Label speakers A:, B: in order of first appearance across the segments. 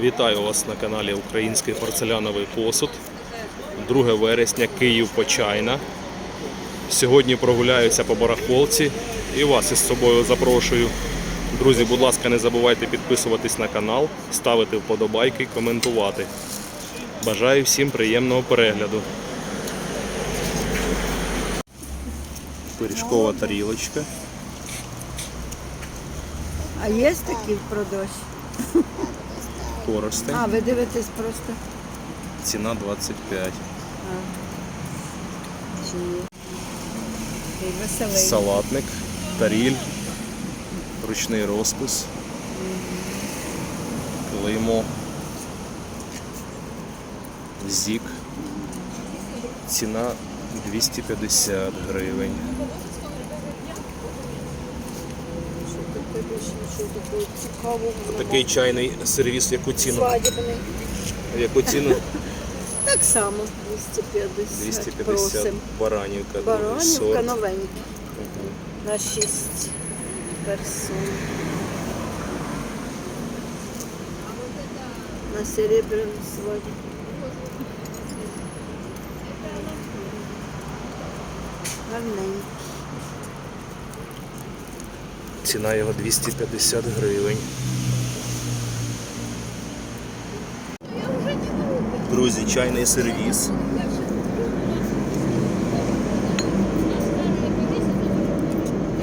A: Вітаю вас на каналі Український порцеляновий посуд. 2 вересня, Київ Почайна. Сьогодні прогуляюся по барахолці і вас із собою запрошую. Друзі, будь ласка, не забувайте підписуватись на канал, ставити вподобайки, коментувати. Бажаю всім приємного перегляду. Пиріжкова тарілочка.
B: А є такі в продажі?
A: Коростень.
B: А, ви дивитесь просто.
A: Ціна 25.
B: Чи є? Такий веселий.
A: Салатник, таріль, ручний розпис, клеймо, зік. Ціна 250 гривень. Такий чайний сервіс, яку ціну?
B: Свадібний.
A: Яку ціну?
B: Так само, 250.
A: 250
B: Просим.
A: баранівка.
B: Баранівка новенька. На 6 персон. На серебряну свадьбу. Гарненький.
A: Ціна його 250 гривень. Друзі, чайний сервіс.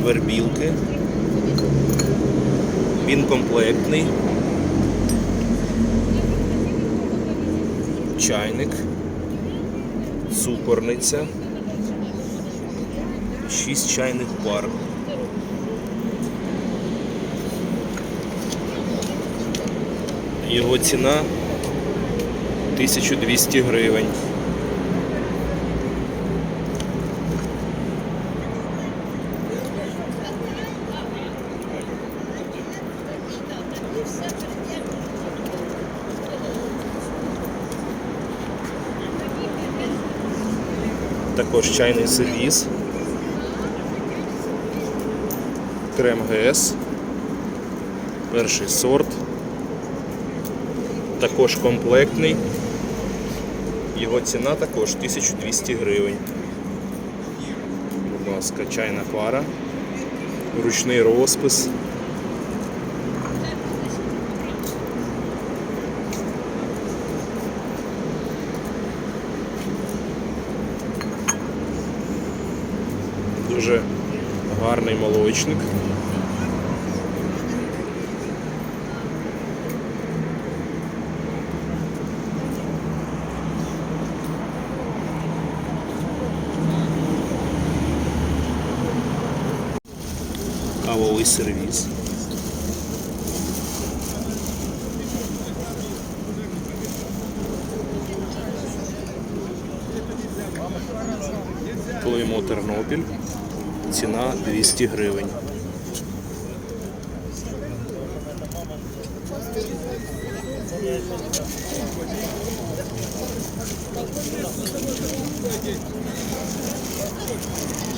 A: Вербілки. Він комплектний. Чайник. Цукорниця. Шість чайних пар. Його ціна 1200 гривень. Також чайний сервіс. Крем ГС. Перший сорт також комплектний. Його ціна також 1200 гривень. Будь ласка, чайна пара, ручний розпис. Дуже гарний молочник. Кавовий сервіс. Клеймо Тернопіль. Ціна 200 гривень. Криштоф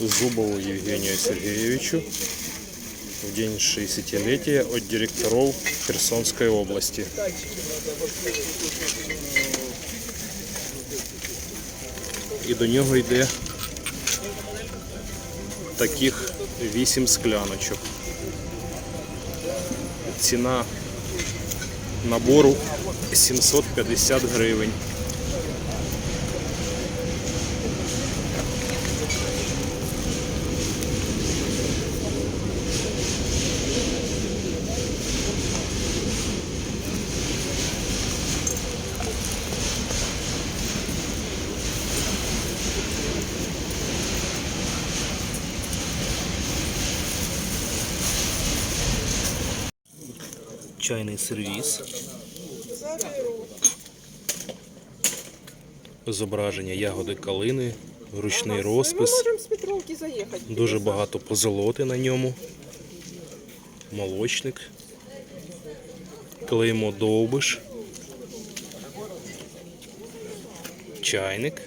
A: Зубову Евгению Сергеевичу в день 60-летия от директоров Херсонской области. І до нього йде таких 8 скляночок. Ціна набору 750 гривень. Чайний сервіс. Зображення ягоди калини Ручний розпис.
C: Петровки заїхати.
A: Дуже багато позолоти на ньому. Молочник. Клеймо довбиш. Чайник.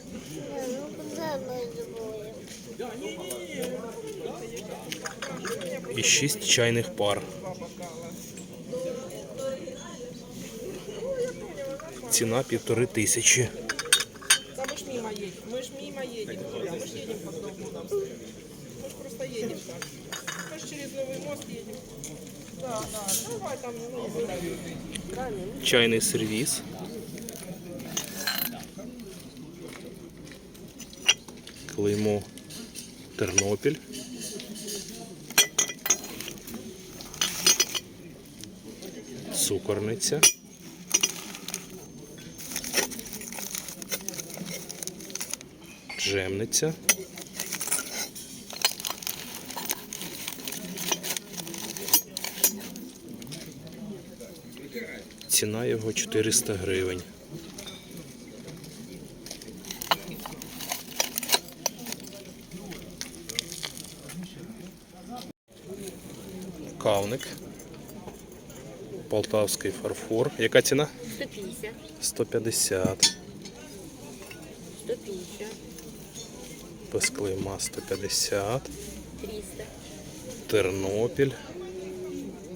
A: І шість чайних пар. Ціна півтори тисячі.
C: Да мы ж мимо едем. Мы ж мимо едем. Юля, мы ж едем по дому нам. Мы ж просто едем так. Мы ж через Новый мост едем. Да, да. Давай там, ну,
A: Чайний сервіс. Клеймо Тернопіль. Цукорниця. Джемниця. Ціна його 400 гривень. Кавник. Полтавський фарфор. Яка ціна?
D: 150,
A: 150.
D: 150,
A: Без клейма 150.
D: 300,
A: Тернопіль.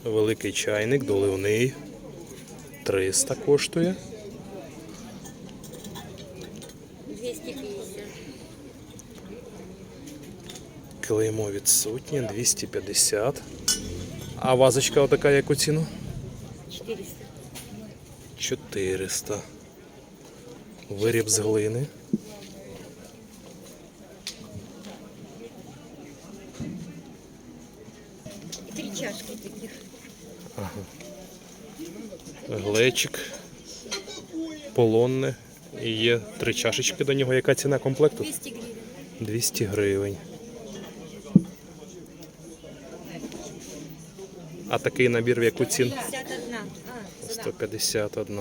A: Великий чайник, доливний. 300 коштує.
D: 250,
A: Клеймо відсутнє 250. А вазочка отака яку ціну?
D: 400,
A: 400. Виріб з глини.
D: Три таких. Ага.
A: Глечик. Полонне. І є три чашечки до нього. Яка ціна комплекту?
D: 200 гривень.
A: 200 гривень. А такий набір в яку ціну?
D: 51, а,
A: 151.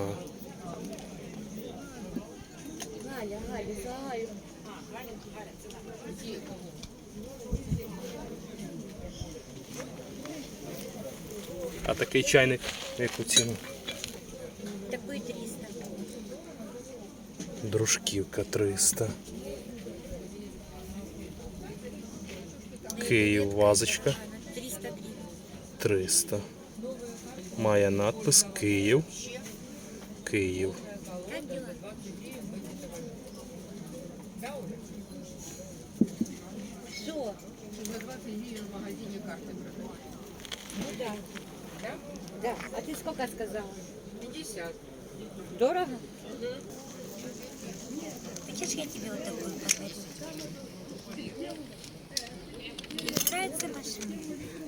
A: А такий чайник в яку ціну?
D: Такий 300,
A: Дружківка 300. Київ вазочка
D: 300 гривен,
A: 300. Має надпис Київ. Київ.
D: как дела? Что? Ну да. Да? А ты сколько сказала?
C: 50.
D: Дорого? Хочешь, я тебе вот такую подарю? Тебе нравится машина?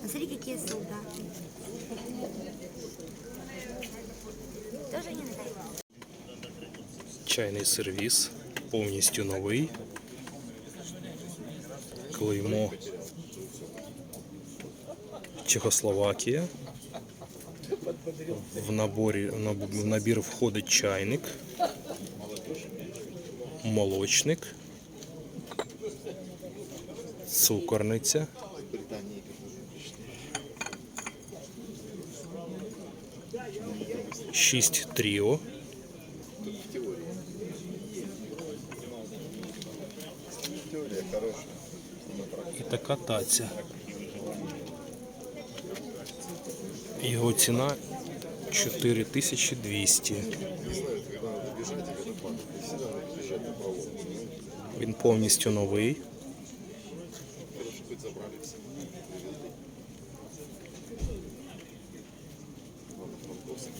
D: Смотри, какие солдаты. Тоже не нравится?
A: Чайний сервіс. Повністю новий. Клеймо. Чехословакія. В, наборі, в наб- в набір входить чайник, молочник, цукорниця, шість тріо, і така таця. Його ціна 4200. Він повністю новий.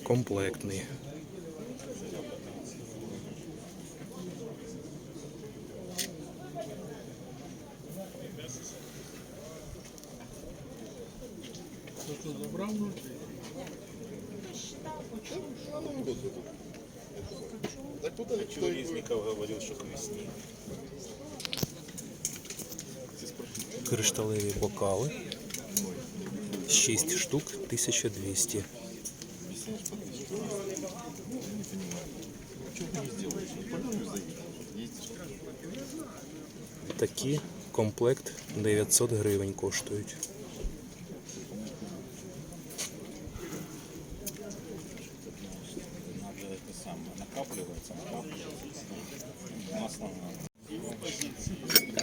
A: Комплектний. Кришталеві бокали. 6 штук 1200. Такі комплект 900 гривень коштують.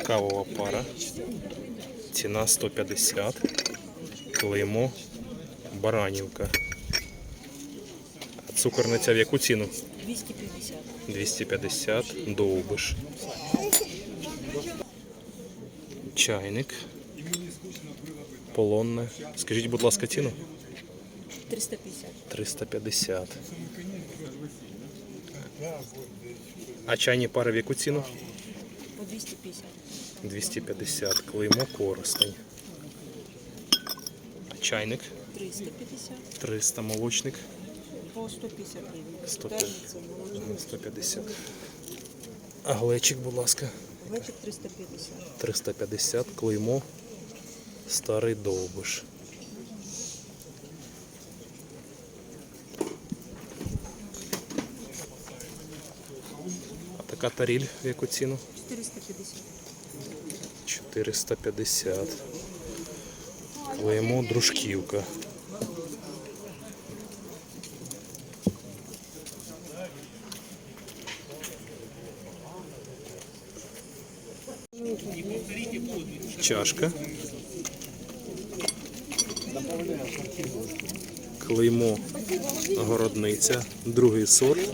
A: Кавова пара. Ціна 150. Клеймо Баранівка. А цукорниця в яку ціну?
D: 250.
A: 250 довбиш. Чайник. Полонне. Скажіть, будь ласка, ціну?
D: 350.
A: 350. А чайні пари в яку ціну?
D: По 250.
A: 250. Клеймо коростень. Чайник
D: 350.
A: 300 молочник.
D: По 150 гривень.
A: 150.
D: Терміці.
A: Ага, 150. А глечик, будь ласка.
D: Вечір 350.
A: 350 клеймо старий довбиш. А така таріль в яку ціну?
D: 450.
A: 450. Клеймо дружківка. Чашка. Клеймо городниця, другий сорт.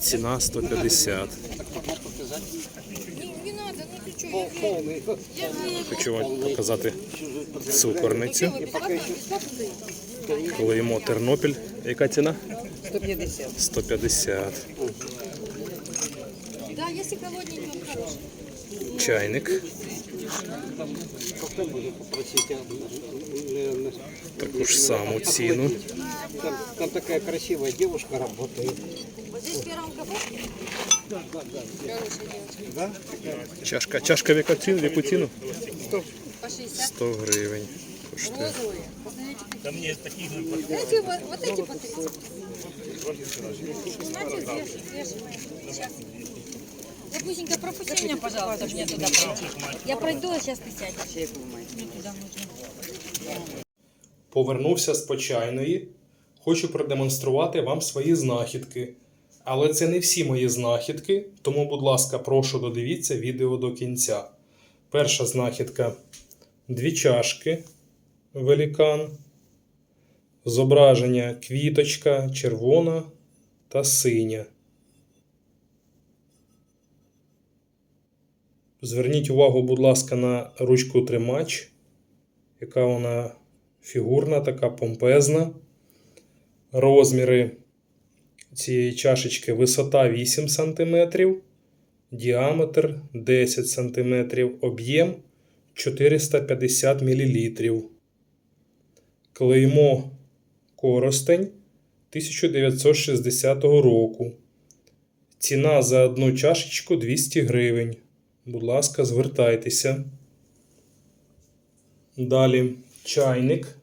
A: Ціна 150. Хочу вам показати цукорницю. Клеймо Тернопіль. Яка ціна?
B: 150.
A: 150.
D: Да, если холодненький, он хороший.
A: Чайник. Таку ж саму ціну.
E: там, там такая красивая девушка
A: Чашка. Чашка в яку ціну? В яку ціну?
D: по 60.
A: 100 гривень. Коштує.
D: Розовые. Посмотрите. Знаете, вот, вот эти по 30. Знаете, взвешиваем. Сейчас. Лапусенька, пропусти меня, пожалуйста, мне туда пройти. Я пройду, а сейчас ты сядешь. Мне туда нужно.
A: Повернувся з почайної. Хочу продемонструвати вам свої знахідки. Але це не всі мої знахідки, тому, будь ласка, прошу додивіться відео до кінця. Перша знахідка дві чашки велікан. Зображення квіточка, червона та синя. Зверніть увагу, будь ласка, на ручку тримач, яка вона фігурна, така помпезна. Розміри цієї чашечки висота 8 см, діаметр 10 см, об'єм 450 мл. Клеймо Коростень 1960 року. Ціна за одну чашечку 200 гривень. Будь ласка, звертайтеся. Далі чайник.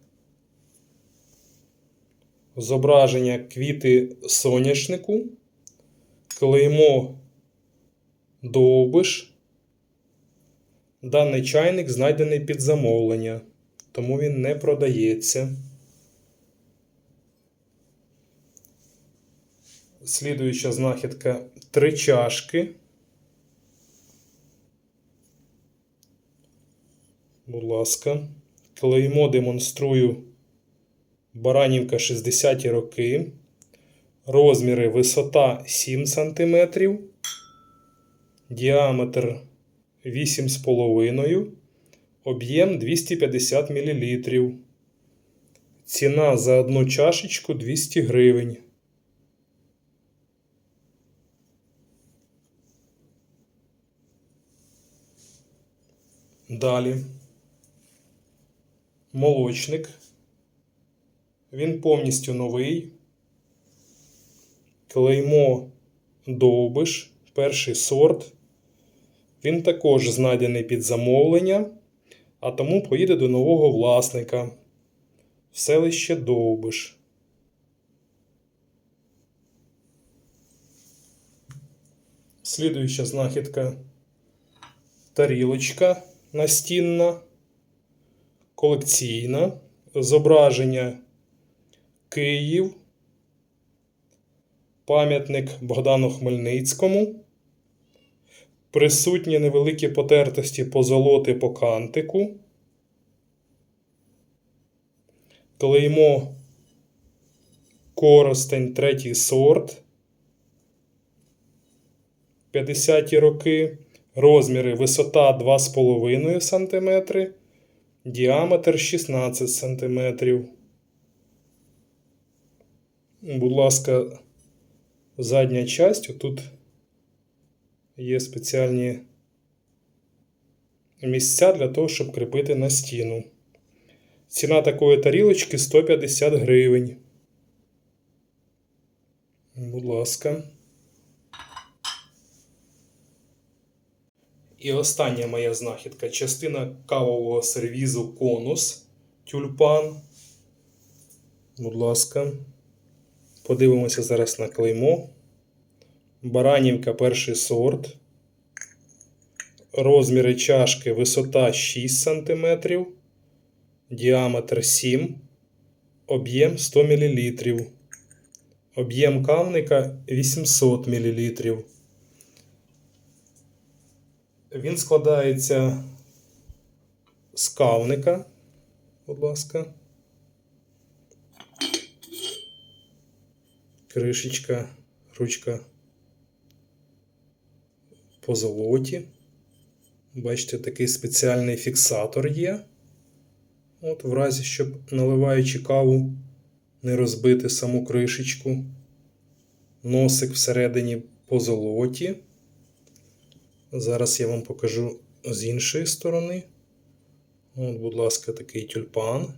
A: Зображення квіти соняшнику. Клеймо довбиш. Даний чайник знайдений під замовлення, тому він не продається. Слідуюча знахідка три чашки. Будь ласка. Клеймо демонструю Баранівка 60-ті роки. Розміри висота 7 см. Діаметр 8,5 Об'єм 250 мл. Ціна за одну чашечку 200 гривень. Далі. Молочник. Він повністю новий. Клеймо довбиш, перший сорт. Він також знайдений під замовлення, а тому поїде до нового власника в селище Довбиш. Слідуюча знахідка тарілочка настінна, колекційна, зображення Київ, пам'ятник Богдану Хмельницькому, присутні невеликі потертості позолоти по кантику, клеймо Коростень третій сорт. 50-ті роки. Розміри висота 2,5 см, діаметр 16 см. Будь ласка, задня часть. Тут є спеціальні місця для того, щоб кріпити на стіну. Ціна такої тарілочки 150 гривень. Будь ласка. І остання моя знахідка частина кавового сервізу конус тюльпан. Будь ласка. Подивимося зараз на клеймо. Баранівка перший сорт. Розміри чашки висота 6 см, діаметр 7, об'єм 100 мл. Об'єм кавника 800 мл. Він складається з кавника, будь ласка. Кришечка, ручка по золоті. Бачите, такий спеціальний фіксатор є. От, в разі, щоб наливаючи каву, не розбити саму кришечку. Носик всередині по золоті. Зараз я вам покажу з іншої сторони. От, будь ласка, такий тюльпан.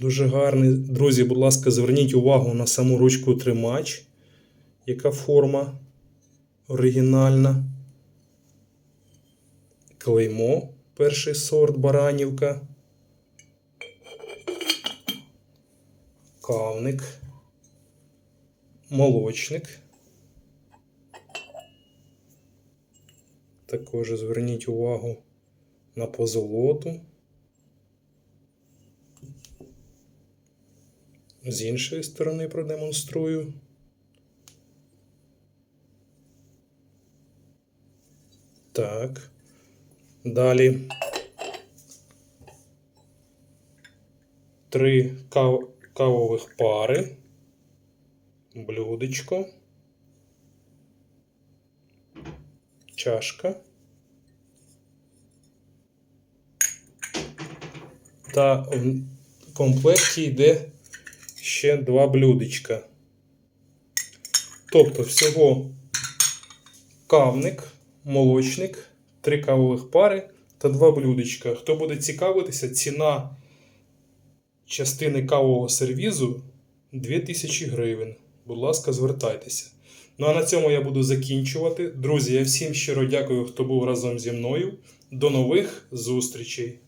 A: Дуже гарний. Друзі, будь ласка, зверніть увагу на саму ручку тримач, яка форма оригінальна. Клеймо, перший сорт баранівка. Кавник. Молочник. Також зверніть увагу на позолоту. З іншої сторони продемонструю. Так. Далі. Три кав... кавових пари. Блюдечко. чашка. Та в комплекті йде ще два блюдечка. Тобто всього кавник, молочник, три кавових пари та два блюдечка. Хто буде цікавитися, ціна частини кавового сервізу 2000 гривень. Будь ласка, звертайтеся. Ну а на цьому я буду закінчувати. Друзі, я всім щиро дякую, хто був разом зі мною. До нових зустрічей!